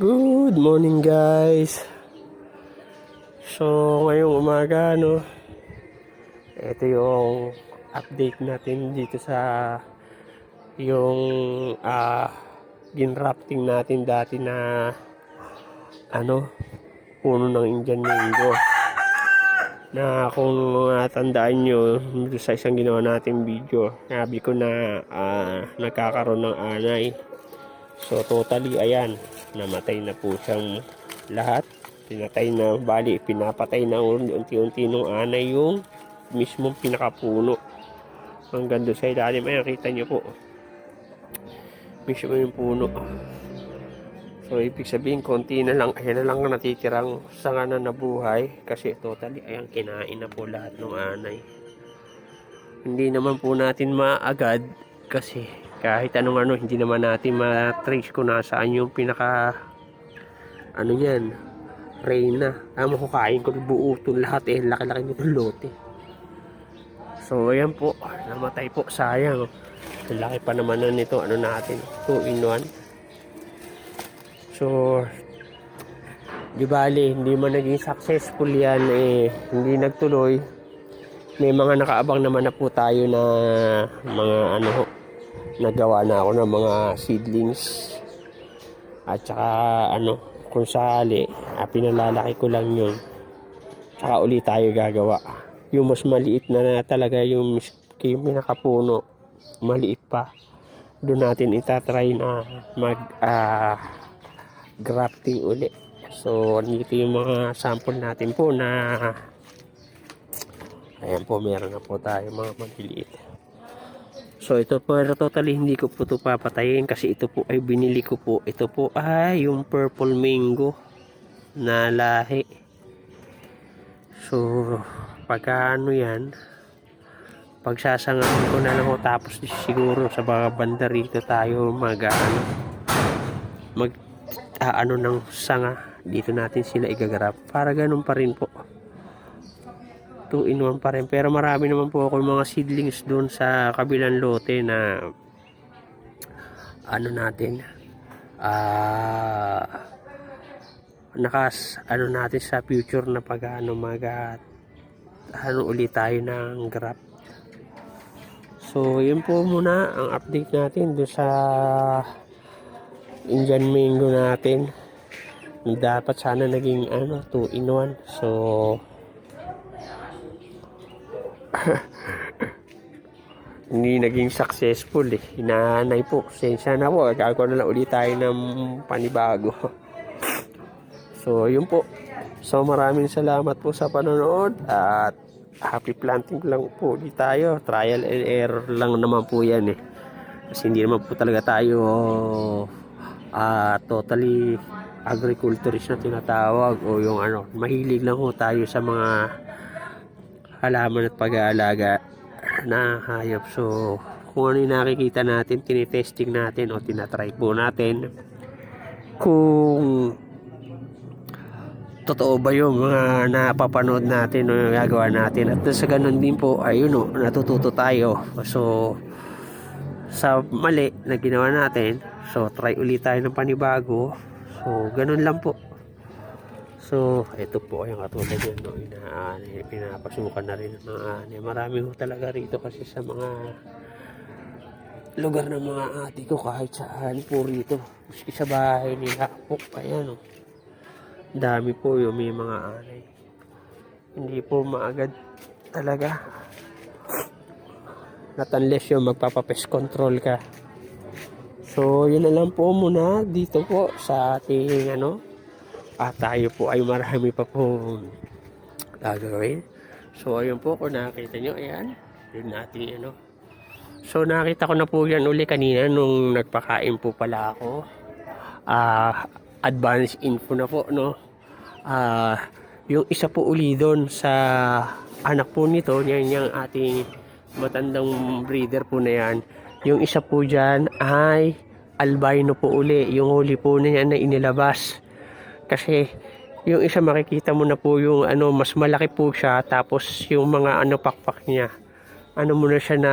Good morning guys. So ngayong umaga no. Ito yung update natin dito sa yung ah ginrafting natin dati na ano puno ng Indian mango na kung uh, tandaan nyo sa isang ginawa natin video sabi ko na ah, nagkakaroon ng anay so totally ayan namatay na po siyang lahat pinatay na bali pinapatay na unti-unti nung anay yung mismong pinakapuno hanggang doon sa ilalim ayan kita nyo po mismo yung puno So, ibig sabihin, konti na lang, ayan na lang ang natitirang sanga na nabuhay. Kasi totally, ayan, kinain na po lahat ng anay. Hindi naman po natin maagad kasi kahit anong ano, hindi naman natin ma-trace kung nasaan yung pinaka, ano yan, reyna. Tama ko, kain ko buo itong lahat eh, laki-laki nitong lote. So, ayan po, namatay po, sayang. Ang laki pa naman na nito, ano natin, 2 in 1. So, di bali, hindi man naging successful yan, eh, hindi nagtuloy. May mga nakaabang naman na po tayo na mga ano nagawa na ako ng mga seedlings. At saka ano, kung sakali, ah, pinalalaki ko lang yun. Saka uli tayo gagawa. Yung mas maliit na, na talaga yung, yung pinakapuno, maliit pa. Doon natin itatry na mag ah, grafting uli. So, dito yung mga sample natin po na ayan po, meron na po tayo mga maliliit. So, ito po, totally hindi ko po ito papatayin kasi ito po ay binili ko po. Ito po ay yung purple mango na lahi. So, pagka ano yan, pagsasangahan ko na lang ho, tapos siguro sa mga banda rito tayo mag ano, mag ah, ano ng sanga dito natin sila igagarap para ganun pa rin po 2 in 1 pa rin. Pero marami naman po ako mga seedlings doon sa kabilang lote na ano natin ah nakas ano natin sa future na pag ano mag ah, ano ulit tayo ng graft so yun po muna ang update natin doon sa Indian mango natin. Dapat sana naging ano 2 in 1 so hindi naging successful eh. Hinahanay po. Sensya na po. Gagawa na lang ulit tayo ng panibago. So yun po. So maraming salamat po sa panonood at happy planting lang po ulit tayo. Trial and error lang naman po yan eh. Kasi hindi naman po talaga tayo ah totally agriculturist na tinatawag o yung ano, mahilig lang ho tayo sa mga halaman at pag-aalaga na hayop. So, kung ano yung nakikita natin, tinitesting natin o tinatry po natin kung totoo ba yung mga napapanood natin o yung gagawa natin. At sa ganun din po, ayun o, natututo tayo. So, sa mali na ginawa natin, so try ulit tayo ng panibago. So, ganun lang po. So, ito po yung katulad yan, no, ina, pinapasukan na rin ng mga ani. Marami ho talaga rito kasi sa mga lugar ng mga ate ko kahit saan po rito. Maski sa bahay nila po, ayan o. Dami po yung may mga anay. Hindi po maagad talaga. Not unless yung magpapapest control ka. So, yun na lang po muna dito po sa ating ano. At tayo po ay marami pa po gagawin. So, ayun po kung nakita nyo, ayan. Yun natin ano. So, nakita ko na po yan uli kanina nung nagpakain po pala ako. Ah, advance info na po, no? Ah, yung isa po uli doon sa anak po nito, yan yung ating matandang breeder po na yan. Yung isa po dyan ay albino po uli. Yung huli po na yan na inilabas. Kasi yung isa makikita mo na po yung ano, mas malaki po siya. Tapos yung mga ano pakpak niya. Ano mo na siya na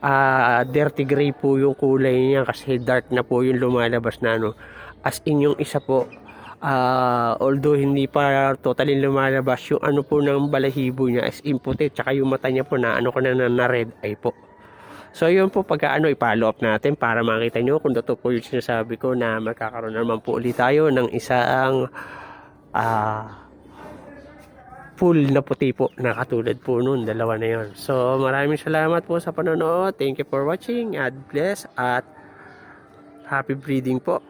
ah, dirty gray po yung kulay niya kasi dark na po yung lumalabas na ano. As in yung isa po, ah, although hindi pa totally lumalabas yung ano po ng balahibo niya as in puti, tsaka yung mata niya po na ano ko na na, na red eye po. So yun po pagka ano i-follow up natin para makita nyo kung totoo po yung sinasabi ko na magkakaroon na naman po ulit tayo ng isang ah full na puti po na katulad po nun, dalawa na yun. So maraming salamat po sa panonood. Thank you for watching. God bless at happy breeding po.